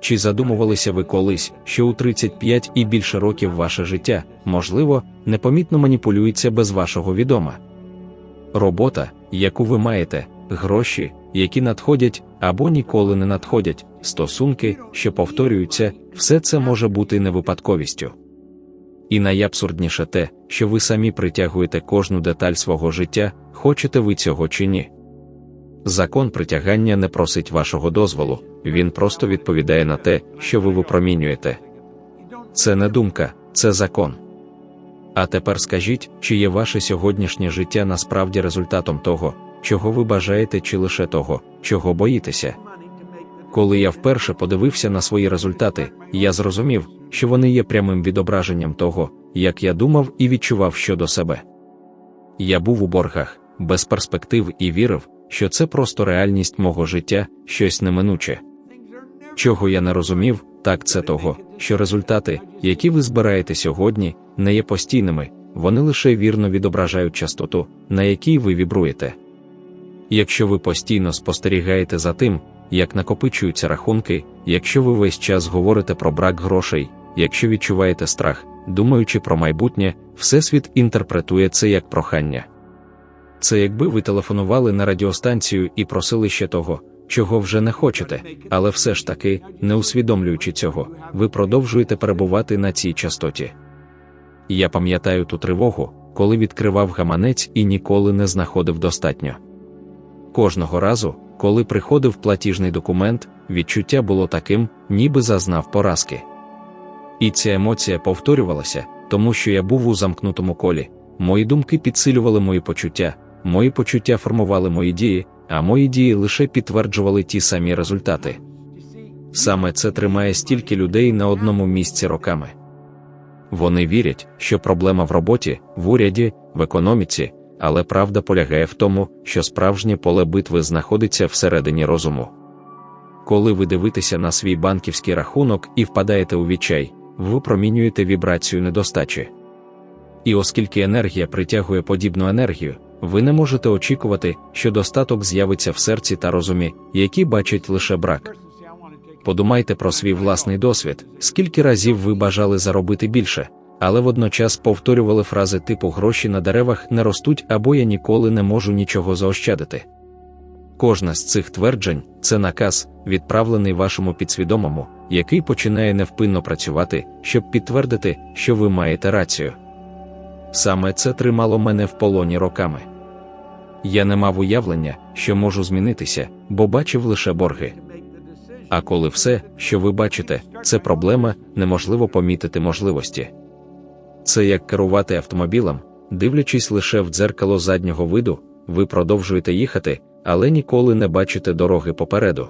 чи задумувалися ви колись, що у 35 і більше років ваше життя, можливо, непомітно маніпулюється без вашого відома? Робота, яку ви маєте, гроші, які надходять або ніколи не надходять, стосунки, що повторюються, все це може бути не випадковістю. І найабсурдніше те, що ви самі притягуєте кожну деталь свого життя, хочете ви цього чи ні. Закон притягання не просить вашого дозволу, він просто відповідає на те, що ви випромінюєте. Це не думка, це закон. А тепер скажіть, чи є ваше сьогоднішнє життя насправді результатом того, чого ви бажаєте, чи лише того, чого боїтеся? Коли я вперше подивився на свої результати, я зрозумів, що вони є прямим відображенням того, як я думав і відчував щодо себе. Я був у боргах, без перспектив і вірив, що це просто реальність мого життя, щось неминуче. Чого я не розумів, так це того, що результати, які ви збираєте сьогодні, не є постійними, вони лише вірно відображають частоту, на якій ви вібруєте. Якщо ви постійно спостерігаєте за тим, як накопичуються рахунки, якщо ви весь час говорите про брак грошей, якщо відчуваєте страх, думаючи про майбутнє, Всесвіт інтерпретує це як прохання. Це якби ви телефонували на радіостанцію і просили ще того, чого вже не хочете, але все ж таки, не усвідомлюючи цього, ви продовжуєте перебувати на цій частоті. Я пам'ятаю ту тривогу, коли відкривав гаманець і ніколи не знаходив достатньо. Кожного разу, коли приходив платіжний документ, відчуття було таким, ніби зазнав поразки. І ця емоція повторювалася, тому що я був у замкнутому колі, мої думки підсилювали мої почуття, мої почуття формували мої дії, а мої дії лише підтверджували ті самі результати. Саме це тримає стільки людей на одному місці роками. Вони вірять, що проблема в роботі, в уряді, в економіці, але правда полягає в тому, що справжнє поле битви знаходиться всередині розуму. Коли ви дивитеся на свій банківський рахунок і впадаєте у відчай, ви промінюєте вібрацію недостачі. І оскільки енергія притягує подібну енергію, ви не можете очікувати, що достаток з'явиться в серці та розумі, які бачать лише брак. Подумайте про свій власний досвід, скільки разів ви бажали заробити більше, але водночас повторювали фрази типу гроші на деревах не ростуть або я ніколи не можу нічого заощадити. Кожна з цих тверджень це наказ, відправлений вашому підсвідомому, який починає невпинно працювати, щоб підтвердити, що ви маєте рацію. Саме це тримало мене в полоні роками. Я не мав уявлення, що можу змінитися, бо бачив лише борги. А коли все, що ви бачите, це проблема, неможливо помітити можливості. Це як керувати автомобілем, дивлячись лише в дзеркало заднього виду, ви продовжуєте їхати, але ніколи не бачите дороги попереду.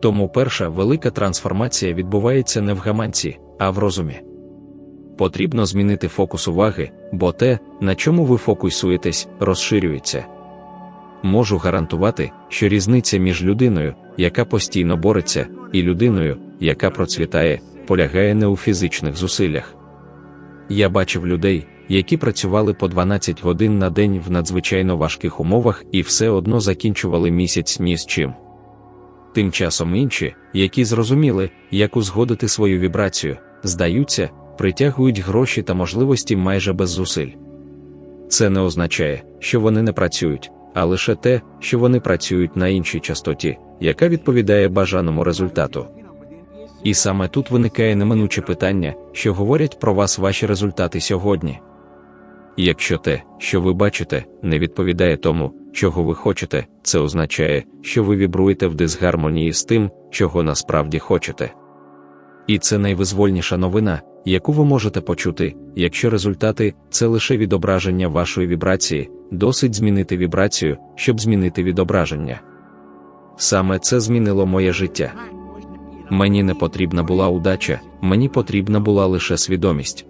Тому перша велика трансформація відбувається не в гаманці, а в розумі. Потрібно змінити фокус уваги, бо те, на чому ви фокусуєтесь, розширюється. Можу гарантувати, що різниця між людиною, яка постійно бореться, і людиною, яка процвітає, полягає не у фізичних зусиллях. Я бачив людей, які працювали по 12 годин на день в надзвичайно важких умовах і все одно закінчували місяць ні з чим. Тим часом інші, які зрозуміли, як узгодити свою вібрацію, здаються, притягують гроші та можливості майже без зусиль. Це не означає, що вони не працюють, а лише те, що вони працюють на іншій частоті, яка відповідає бажаному результату. І саме тут виникає неминуче питання, що говорять про вас ваші результати сьогодні. Якщо те, що ви бачите, не відповідає тому, чого ви хочете, це означає, що ви вібруєте в дисгармонії з тим, чого насправді хочете. І це найвизвольніша новина, яку ви можете почути, якщо результати це лише відображення вашої вібрації, досить змінити вібрацію, щоб змінити відображення. Саме це змінило моє життя. Мені не потрібна була удача, мені потрібна була лише свідомість.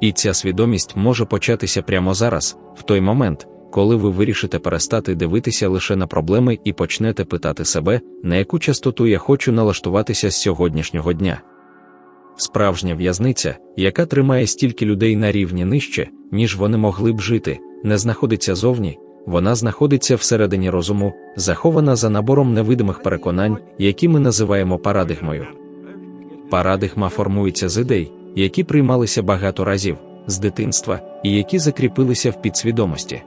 І ця свідомість може початися прямо зараз, в той момент, коли ви вирішите перестати дивитися лише на проблеми і почнете питати себе, на яку частоту я хочу налаштуватися з сьогоднішнього дня. Справжня в'язниця, яка тримає стільки людей на рівні нижче, ніж вони могли б жити, не знаходиться зовні, вона знаходиться всередині розуму, захована за набором невидимих переконань, які ми називаємо парадигмою. Парадигма формується з ідей, які приймалися багато разів з дитинства і які закріпилися в підсвідомості.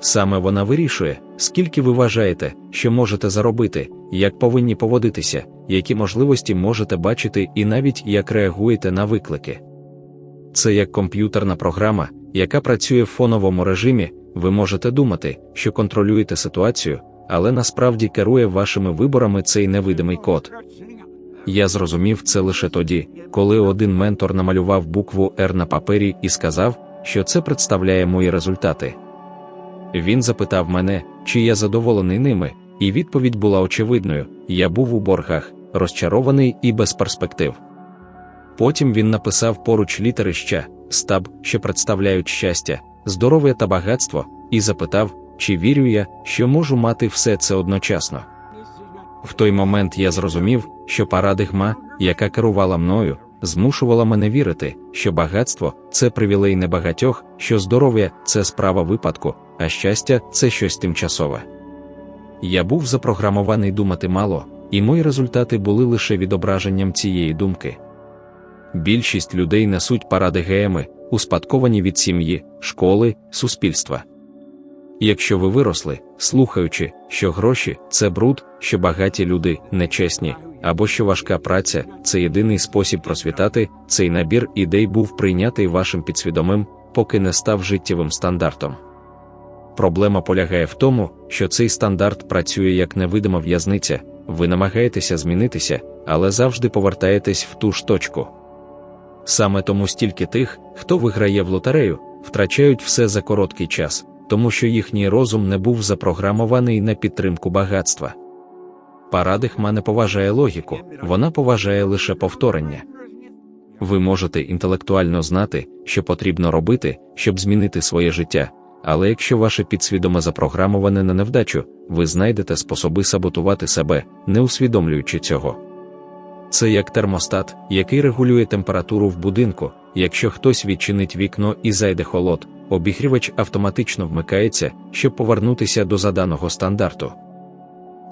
Саме вона вирішує, скільки ви вважаєте, що можете заробити, як повинні поводитися, які можливості можете бачити і навіть як реагуєте на виклики. Це як комп'ютерна програма, яка працює в фоновому режимі, ви можете думати, що контролюєте ситуацію, але насправді керує вашими виборами цей невидимий код. Я зрозумів це лише тоді, коли один ментор намалював букву R на папері і сказав, що це представляє мої результати. Він запитав мене, чи я задоволений ними, і відповідь була очевидною: я був у боргах, розчарований і без перспектив. Потім він написав поруч літери ща, стаб, що представляють щастя, здоров'я та багатство, і запитав, чи вірю я, що можу мати все це одночасно. В той момент я зрозумів, що парадигма, яка керувала мною, змушувала мене вірити, що багатство це привілей небагатьох, що здоров'я це справа випадку, а щастя це щось тимчасове. Я був запрограмований думати мало, і мої результати були лише відображенням цієї думки. Більшість людей несуть парадигеми, успадковані від сім'ї, школи, суспільства. Якщо ви виросли, слухаючи, що гроші це бруд, що багаті люди нечесні, або що важка праця це єдиний спосіб просвітати, цей набір ідей був прийнятий вашим підсвідомим, поки не став життєвим стандартом. Проблема полягає в тому, що цей стандарт працює як невидима в'язниця, ви намагаєтеся змінитися, але завжди повертаєтесь в ту ж точку. Саме тому стільки тих, хто виграє в лотерею, втрачають все за короткий час, тому що їхній розум не був запрограмований на підтримку багатства. Парадигма не поважає логіку, вона поважає лише повторення. Ви можете інтелектуально знати, що потрібно робити, щоб змінити своє життя, але якщо ваше підсвідоме запрограмоване на невдачу, ви знайдете способи саботувати себе, не усвідомлюючи цього. Це як термостат, який регулює температуру в будинку. Якщо хтось відчинить вікно і зайде холод, обігрівач автоматично вмикається, щоб повернутися до заданого стандарту.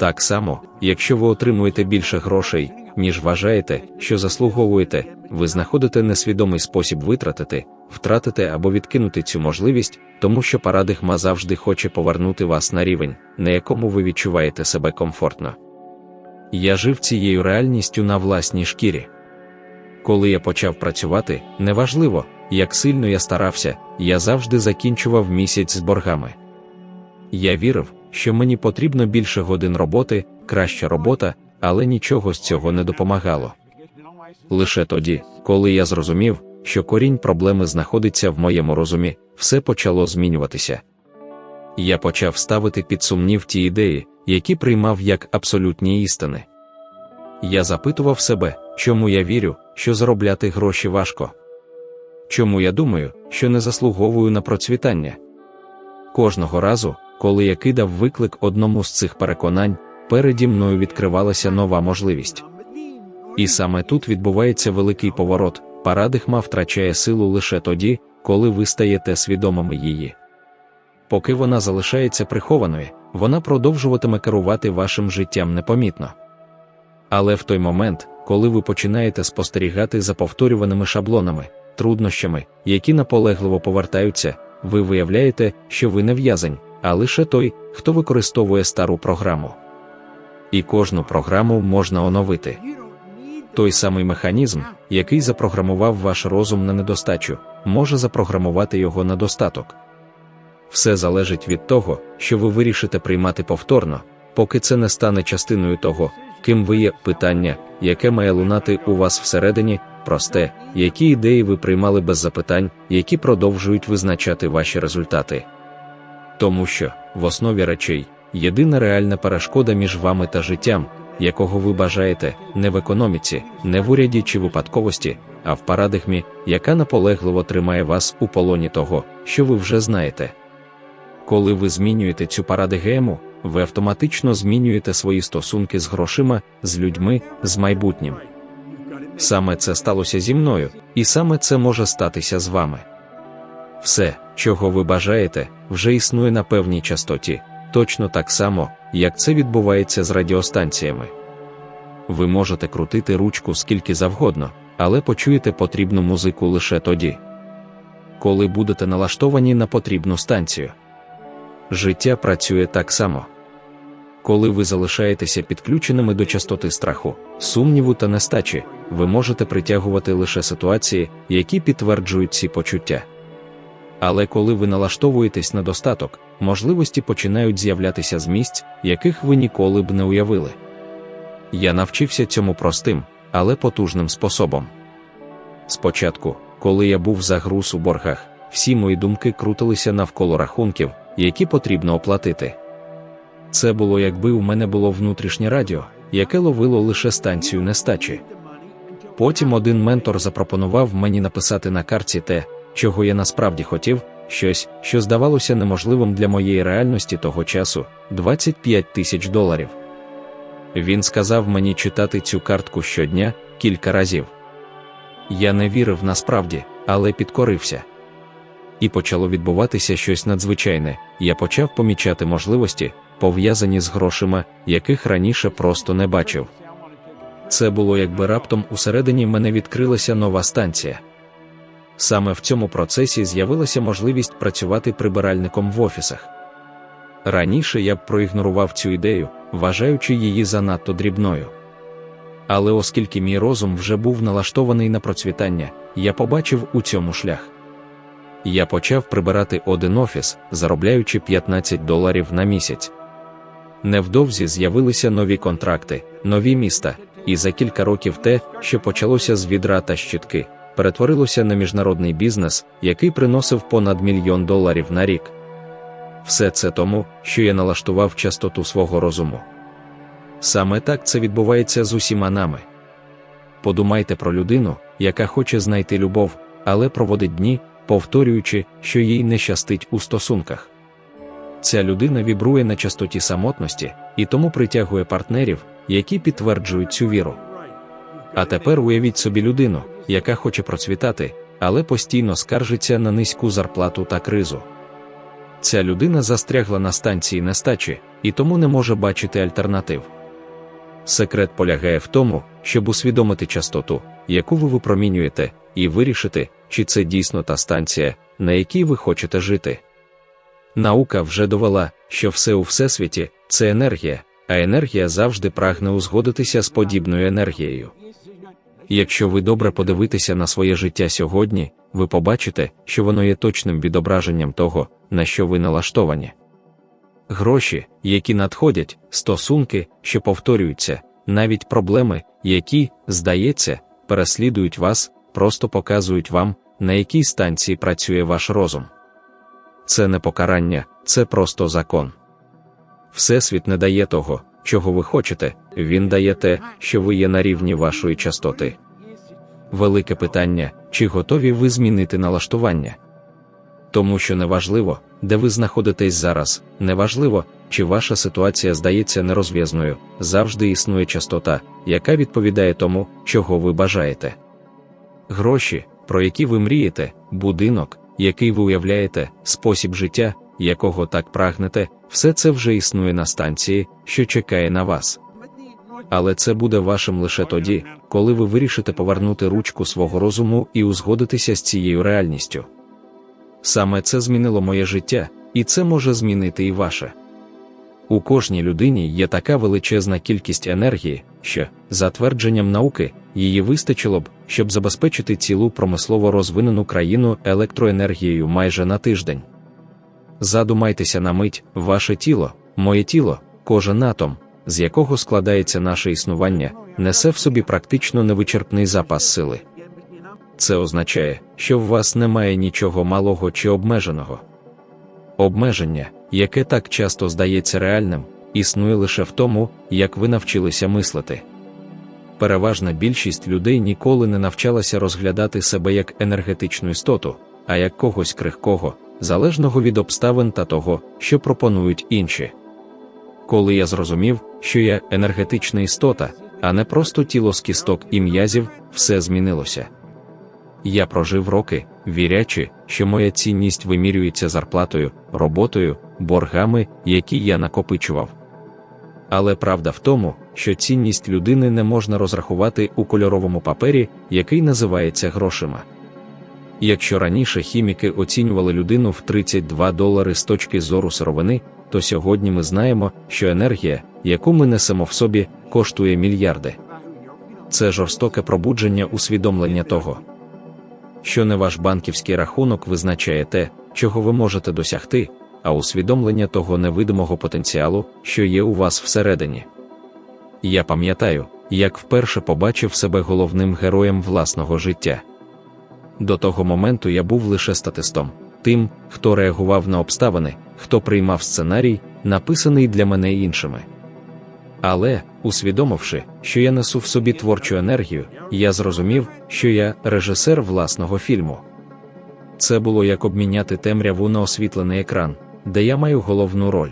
Так само, якщо ви отримуєте більше грошей, ніж вважаєте, що заслуговуєте, ви знаходите несвідомий спосіб витратити, втратити або відкинути цю можливість, тому що парадигма завжди хоче повернути вас на рівень, на якому ви відчуваєте себе комфортно. Я жив цією реальністю на власній шкірі. Коли я почав працювати, неважливо, як сильно я старався, я завжди закінчував місяць з боргами. Я вірив, що мені потрібно більше годин роботи, краща робота, але нічого з цього не допомагало. Лише тоді, коли я зрозумів, що корінь проблеми знаходиться в моєму розумі, все почало змінюватися. Я почав ставити під сумнів ті ідеї, які приймав як абсолютні істини. Я запитував себе, чому я вірю, що заробляти гроші важко. Чому я думаю, що не заслуговую на процвітання? Кожного разу, коли я кидав виклик одному з цих переконань, переді мною відкривалася нова можливість. І саме тут відбувається великий поворот, парадигма втрачає силу лише тоді, коли ви стаєте свідомими її. Поки вона залишається прихованою, вона продовжуватиме керувати вашим життям непомітно. Але в той момент, коли ви починаєте спостерігати за повторюваними шаблонами, труднощами, які наполегливо повертаються, ви виявляєте, що ви не в'язень, а лише той, хто використовує стару програму. І кожну програму можна оновити. Той самий механізм, який запрограмував ваш розум на недостачу, може запрограмувати його на достаток. Все залежить від того, що ви вирішите приймати повторно, поки це не стане частиною того, ким ви є питання, яке має лунати у вас всередині, просте, які ідеї ви приймали без запитань, які продовжують визначати ваші результати. Тому що, в основі речей, єдина реальна перешкода між вами та життям, якого ви бажаєте, не в економіці, не в уряді чи випадковості, а в парадигмі, яка наполегливо тримає вас у полоні того, що ви вже знаєте. Коли ви змінюєте цю парадигему, ви автоматично змінюєте свої стосунки з грошима, з людьми, з майбутнім. Саме це сталося зі мною, і саме це може статися з вами. Все, чого ви бажаєте, вже існує на певній частоті, точно так само, як це відбувається з радіостанціями. Ви можете крутити ручку скільки завгодно, але почуєте потрібну музику лише тоді, коли будете налаштовані на потрібну станцію. Життя працює так само. Коли ви залишаєтеся підключеними до частоти страху, сумніву та нестачі, ви можете притягувати лише ситуації, які підтверджують ці почуття. Але коли ви налаштовуєтесь на достаток, можливості починають з'являтися з місць, яких ви ніколи б не уявили. Я навчився цьому простим, але потужним способом. Спочатку, коли я був загруз у боргах, всі мої думки крутилися навколо рахунків, які потрібно оплатити. Це було якби у мене було внутрішнє радіо, яке ловило лише станцію нестачі. Потім один ментор запропонував мені написати на карті те, чого я насправді хотів, щось, що здавалося неможливим для моєї реальності того часу 25 тисяч доларів. Він сказав мені читати цю картку щодня кілька разів. Я не вірив насправді, але підкорився. І почало відбуватися щось надзвичайне. Я почав помічати можливості, пов'язані з грошима, яких раніше просто не бачив. Це було якби раптом усередині мене відкрилася нова станція. Саме в цьому процесі з'явилася можливість працювати прибиральником в офісах. Раніше я б проігнорував цю ідею, вважаючи її занадто дрібною. Але оскільки мій розум вже був налаштований на процвітання, я побачив у цьому шлях. Я почав прибирати один офіс, заробляючи 15 доларів на місяць. Невдовзі з'явилися нові контракти, нові міста, і за кілька років те, що почалося з відра та щітки, перетворилося на міжнародний бізнес, який приносив понад мільйон доларів на рік. Все це тому, що я налаштував частоту свого розуму. Саме так це відбувається з усіма нами. Подумайте про людину, яка хоче знайти любов, але проводить дні, повторюючи, що їй не щастить у стосунках. Ця людина вібрує на частоті самотності і тому притягує партнерів, які підтверджують цю віру. А тепер уявіть собі людину, яка хоче процвітати, але постійно скаржиться на низьку зарплату та кризу. Ця людина застрягла на станції нестачі і тому не може бачити альтернатив. Секрет полягає в тому, щоб усвідомити частоту, яку ви випромінюєте, і вирішити, чи це дійсно та станція, на якій ви хочете жити. Наука вже довела, що все у всесвіті це енергія, а енергія завжди прагне узгодитися з подібною енергією. Якщо ви добре подивитеся на своє життя сьогодні, ви побачите, що воно є точним відображенням того, на що ви налаштовані. Гроші, які надходять, стосунки, що повторюються, навіть проблеми, які, здається, переслідують вас, просто показують вам, на якій станції працює ваш розум. Це не покарання, це просто закон. Всесвіт не дає того, чого ви хочете, він дає те, що ви є на рівні вашої частоти. Велике питання, чи готові ви змінити налаштування? Тому що неважливо, де ви знаходитесь зараз, неважливо, чи ваша ситуація здається нерозв'язною, завжди існує частота, яка відповідає тому, чого ви бажаєте. Гроші, про які ви мрієте, будинок, який ви уявляєте, спосіб життя, якого так прагнете, все це вже існує на станції, що чекає на вас. Але це буде вашим лише тоді, коли ви вирішите повернути ручку свого розуму і узгодитися з цією реальністю. Саме це змінило моє життя, і це може змінити і ваше. У кожній людині є така величезна кількість енергії, що, за твердженням науки, її вистачило б, щоб забезпечити цілу промислово розвинену країну електроенергією майже на тиждень. Задумайтеся на мить, ваше тіло, моє тіло, кожен атом, з якого складається наше існування, несе в собі практично невичерпний запас сили. Це означає, що в вас немає нічого малого чи обмеженого. Обмеження, яке так часто здається реальним, існує лише в тому, як ви навчилися мислити. Переважна більшість людей ніколи не навчалася розглядати себе як енергетичну істоту, а як когось крихкого, залежного від обставин та того, що пропонують інші. Коли я зрозумів, що я енергетична істота, а не просто тіло з кісток і м'язів, все змінилося. Я прожив роки, вірячи, що моя цінність вимірюється зарплатою, роботою, боргами, які я накопичував. Але правда в тому, що цінність людини не можна розрахувати у кольоровому папері, який називається грошима. Якщо раніше хіміки оцінювали людину в 32 долари з точки зору сировини, то сьогодні ми знаємо, що енергія, яку ми несемо в собі, коштує мільярди. Це жорстоке пробудження усвідомлення того, що не ваш банківський рахунок визначає те, чого ви можете досягти, а усвідомлення того невидимого потенціалу, що є у вас всередині. Я пам'ятаю, як вперше побачив себе головним героєм власного життя. До того моменту я був лише статистом, тим, хто реагував на обставини, хто приймав сценарій, написаний для мене іншими. Але, усвідомивши, що я несу в собі творчу енергію, я зрозумів, що я режисер власного фільму. Це було як обміняти темряву на освітлений екран, де я маю головну роль.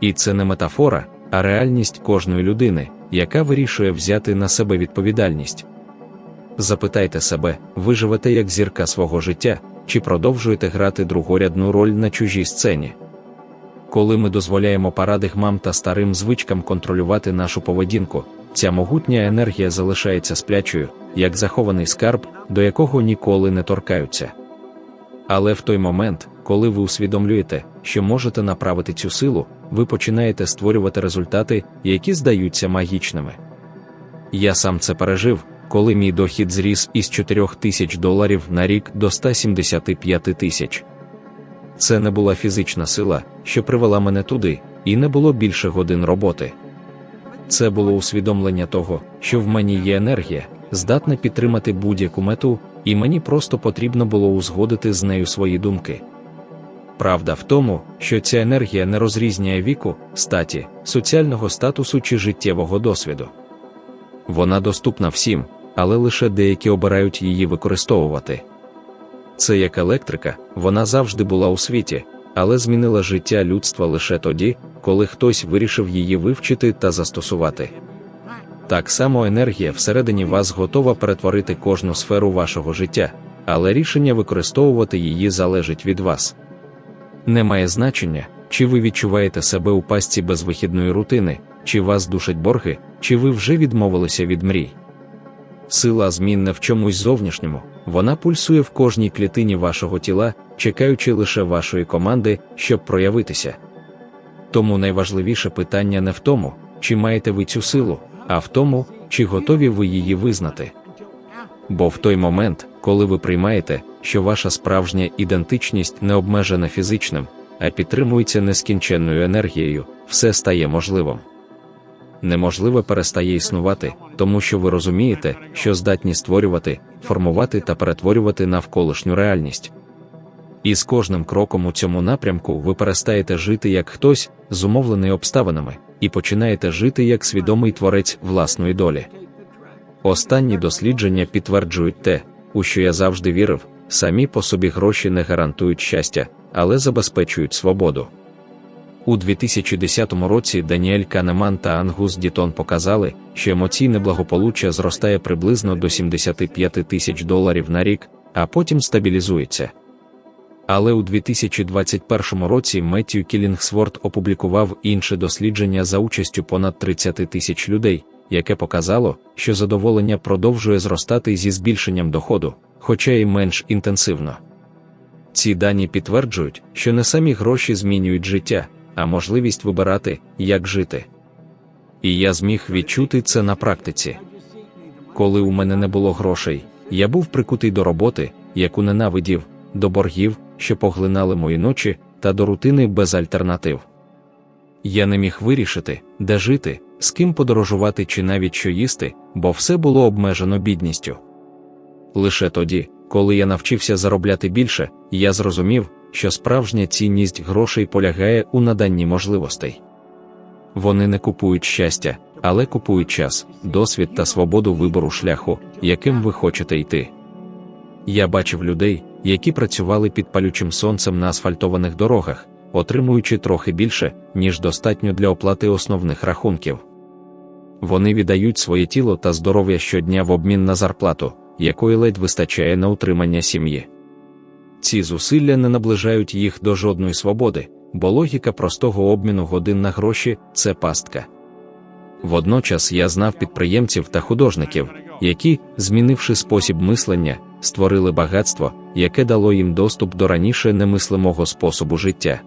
І це не метафора, а реальність кожної людини, яка вирішує взяти на себе відповідальність. Запитайте себе, ви живете як зірка свого життя, чи продовжуєте грати другорядну роль на чужій сцені? Коли ми дозволяємо парадигмам та старим звичкам контролювати нашу поведінку, ця могутня енергія залишається сплячою, як захований скарб, до якого ніколи не торкаються. Але в той момент, коли ви усвідомлюєте, що можете направити цю силу, ви починаєте створювати результати, які здаються магічними. Я сам це пережив, коли мій дохід зріс із 4 тисяч доларів на рік до 175 тисяч. Це не була фізична сила, що привела мене туди, і не було більше годин роботи. Це було усвідомлення того, що в мені є енергія, здатна підтримати будь-яку мету, і мені просто потрібно було узгодити з нею свої думки. Правда в тому, що ця енергія не розрізняє віку, статі, соціального статусу чи життєвого досвіду. Вона доступна всім, але лише деякі обирають її використовувати. Це як електрика, вона завжди була у світі, але змінила життя людства лише тоді, коли хтось вирішив її вивчити та застосувати. Так само енергія всередині вас готова перетворити кожну сферу вашого життя, але рішення використовувати її залежить від вас. Немає значення, чи ви відчуваєте себе у пастці безвихідної рутини, чи вас душать борги, чи ви вже відмовилися від мрій. Сила змін не в чомусь зовнішньому, вона пульсує в кожній клітині вашого тіла, чекаючи лише вашої команди, щоб проявитися. Тому найважливіше питання не в тому, чи маєте ви цю силу, а в тому, чи готові ви її визнати. Бо в той момент, коли ви приймаєте, що ваша справжня ідентичність не обмежена фізичним, а підтримується нескінченною енергією, все стає можливим. Неможливе перестає існувати, тому що ви розумієте, що здатні створювати, формувати та перетворювати навколишню реальність. І з кожним кроком у цьому напрямку ви перестаєте жити як хтось, зумовлений обставинами, і починаєте жити як свідомий творець власної долі. Останні дослідження підтверджують те, у що я завжди вірив, самі по собі гроші не гарантують щастя, але забезпечують свободу. У 2010 році Даніель Канеман та Ангус Дітон показали, що емоційне благополуччя зростає приблизно до 75 тисяч доларів на рік, а потім стабілізується. Але у 2021 році Меттью Кілінгсворт опублікував інше дослідження за участю понад 30 тисяч людей, яке показало, що задоволення продовжує зростати зі збільшенням доходу, хоча й менш інтенсивно. Ці дані підтверджують, що не самі гроші змінюють життя, а можливість вибирати, як жити. І я зміг відчути це на практиці. Коли у мене не було грошей, я був прикутий до роботи, яку ненавидів, до боргів, що поглинали мої ночі, та до рутини без альтернатив. Я не міг вирішити, де жити, з ким подорожувати чи навіть що їсти, бо все було обмежено бідністю. Лише тоді, коли я навчився заробляти більше, я зрозумів, що справжня цінність грошей полягає у наданні можливостей. Вони не купують щастя, але купують час, досвід та свободу вибору шляху, яким ви хочете йти. Я бачив людей, які працювали під палючим сонцем на асфальтованих дорогах, отримуючи трохи більше, ніж достатньо для оплати основних рахунків. Вони віддають своє тіло та здоров'я щодня в обмін на зарплату, якої ледь вистачає на утримання сім'ї. Ці зусилля не наближають їх до жодної свободи, бо логіка простого обміну годин на гроші це пастка. Водночас я знав підприємців та художників, які, змінивши спосіб мислення, створили багатство, яке дало їм доступ до раніше немислимого способу життя.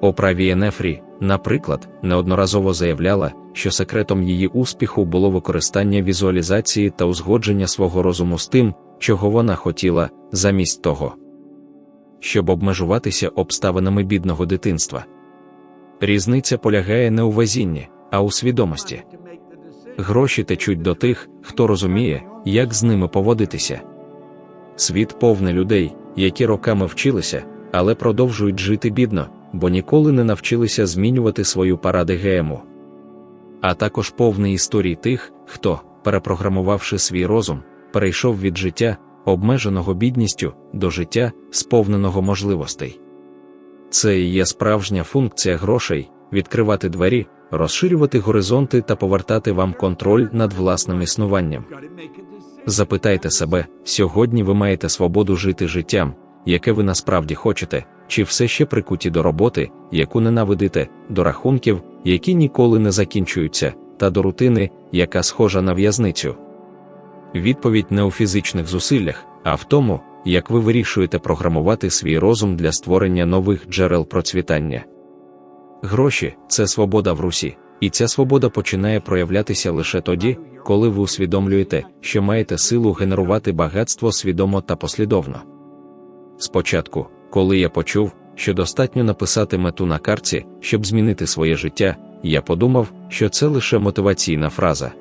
Опра Вієнефрі, наприклад, неодноразово заявляла, що секретом її успіху було використання візуалізації та узгодження свого розуму з тим, чого вона хотіла, замість того, щоб обмежуватися обставинами бідного дитинства. Різниця полягає не у везінні, а у свідомості. Гроші течуть до тих, хто розуміє, як з ними поводитися. Світ повний людей, які роками вчилися, але продовжують жити бідно, бо ніколи не навчилися змінювати свою паради ГМУ. А також повний історій тих, хто, перепрограмувавши свій розум, перейшов від життя, обмеженого бідністю, до життя, сповненого можливостей. Це і є справжня функція грошей відкривати двері, розширювати горизонти та повертати вам контроль над власним існуванням. Запитайте себе, сьогодні ви маєте свободу жити життям, яке ви насправді хочете, чи все ще прикуті до роботи, яку ненавидите, до рахунків, які ніколи не закінчуються, та до рутини, яка схожа на в'язницю. Відповідь не у фізичних зусиллях, а в тому, як ви вирішуєте програмувати свій розум для створення нових джерел процвітання. Гроші це свобода в русі, і ця свобода починає проявлятися лише тоді, коли ви усвідомлюєте, що маєте силу генерувати багатство свідомо та послідовно. Спочатку, коли я почув, що достатньо написати мету на картці, щоб змінити своє життя, я подумав, що це лише мотиваційна фраза.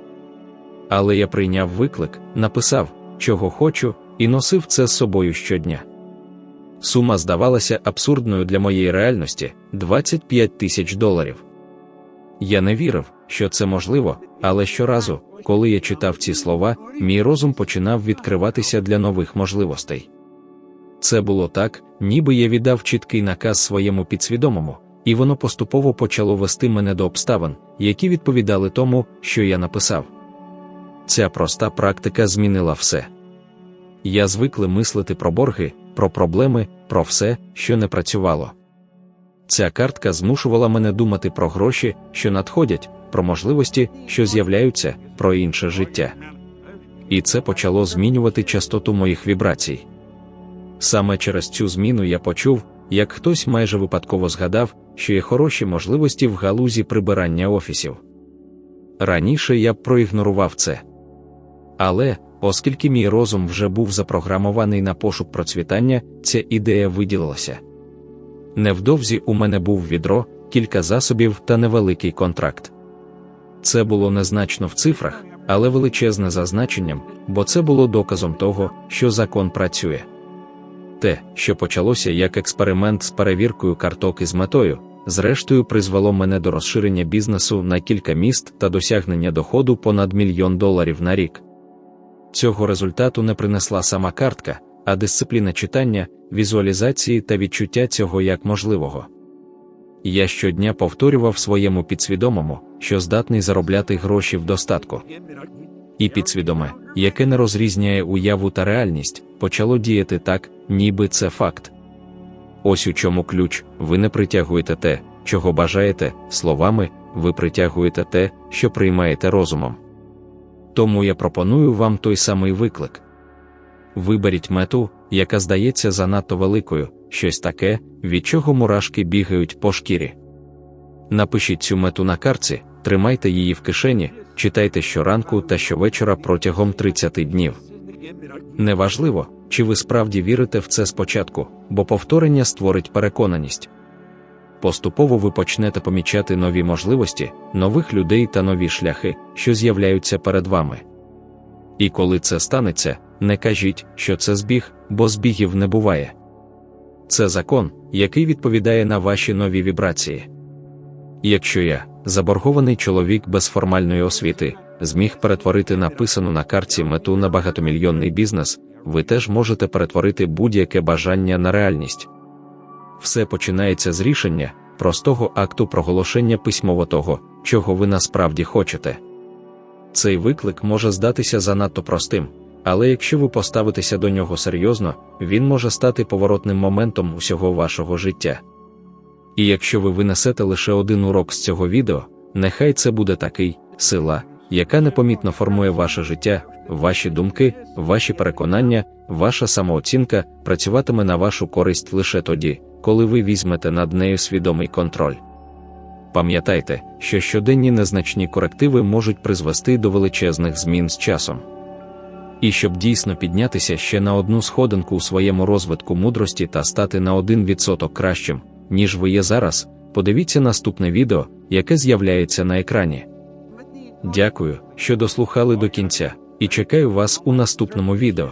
Але я прийняв виклик, написав, чого хочу, і носив це з собою щодня. Сума здавалася абсурдною для моєї реальності 25 тисяч доларів. Я не вірив, що це можливо, але щоразу, коли я читав ці слова, мій розум починав відкриватися для нових можливостей. Це було так, ніби я віддав чіткий наказ своєму підсвідомому, і воно поступово почало вести мене до обставин, які відповідали тому, що я написав. Ця проста практика змінила все. Я звикли мислити про борги, про проблеми, про все, що не працювало. Ця картка змушувала мене думати про гроші, що надходять, про можливості, що з'являються, про інше життя. І це почало змінювати частоту моїх вібрацій. Саме через цю зміну я почув, як хтось майже випадково згадав, що є хороші можливості в галузі прибирання офісів. Раніше я проігнорував це. Але, оскільки мій розум вже був запрограмований на пошук процвітання, ця ідея виділилася. Невдовзі у мене був відро, кілька засобів та невеликий контракт. Це було незначно в цифрах, але величезне за значенням, бо це було доказом того, що закон працює. Те, що почалося як експеримент з перевіркою карток із метою, зрештою призвело мене до розширення бізнесу на кілька міст та досягнення доходу понад мільйон доларів на рік. Цього результату не принесла сама картка, а дисципліна читання, візуалізації та відчуття цього як можливого. Я щодня повторював своєму підсвідомому, що здатний заробляти гроші в достатку. І підсвідоме, яке не розрізняє уяву та реальність, почало діяти так, ніби це факт. Ось у чому ключ, ви не притягуєте те, чого бажаєте, словами, ви притягуєте те, що приймаєте розумом. Тому я пропоную вам той самий виклик. Виберіть мету, яка здається занадто великою, щось таке, від чого мурашки бігають по шкірі. Напишіть цю мету на карці, тримайте її в кишені, читайте щоранку та щовечора протягом 30 днів. Неважливо, чи ви справді вірите в це спочатку, бо повторення створить переконаність. Поступово ви почнете помічати нові можливості, нових людей та нові шляхи, що з'являються перед вами. І коли це станеться, не кажіть, що це збіг, бо збігів не буває. Це закон, який відповідає на ваші нові вібрації. Якщо я, заборгований чоловік без формальної освіти, зміг перетворити написану на карті мету на багатомільйонний бізнес, ви теж можете перетворити будь-яке бажання на реальність. Все починається з рішення, простого акту проголошення письмово того, чого ви насправді хочете. Цей виклик може здатися занадто простим, Але якщо ви поставитеся до нього серйозно, він може стати поворотним моментом усього вашого життя. І якщо ви винесете лише один урок з цього відео, нехай це буде такий сила, яка непомітно формує ваше життя, ваші думки, ваші переконання, ваша самооцінка працюватиме на вашу користь лише тоді, коли ви візьмете над нею свідомий контроль. Пам'ятайте, що щоденні незначні корективи можуть призвести до величезних змін з часом. І щоб дійсно піднятися ще на одну сходинку у своєму розвитку мудрості та стати на 1% кращим, ніж ви є зараз, подивіться наступне відео, яке з'являється на екрані. Дякую, що дослухали до кінця, і чекаю вас у наступному відео.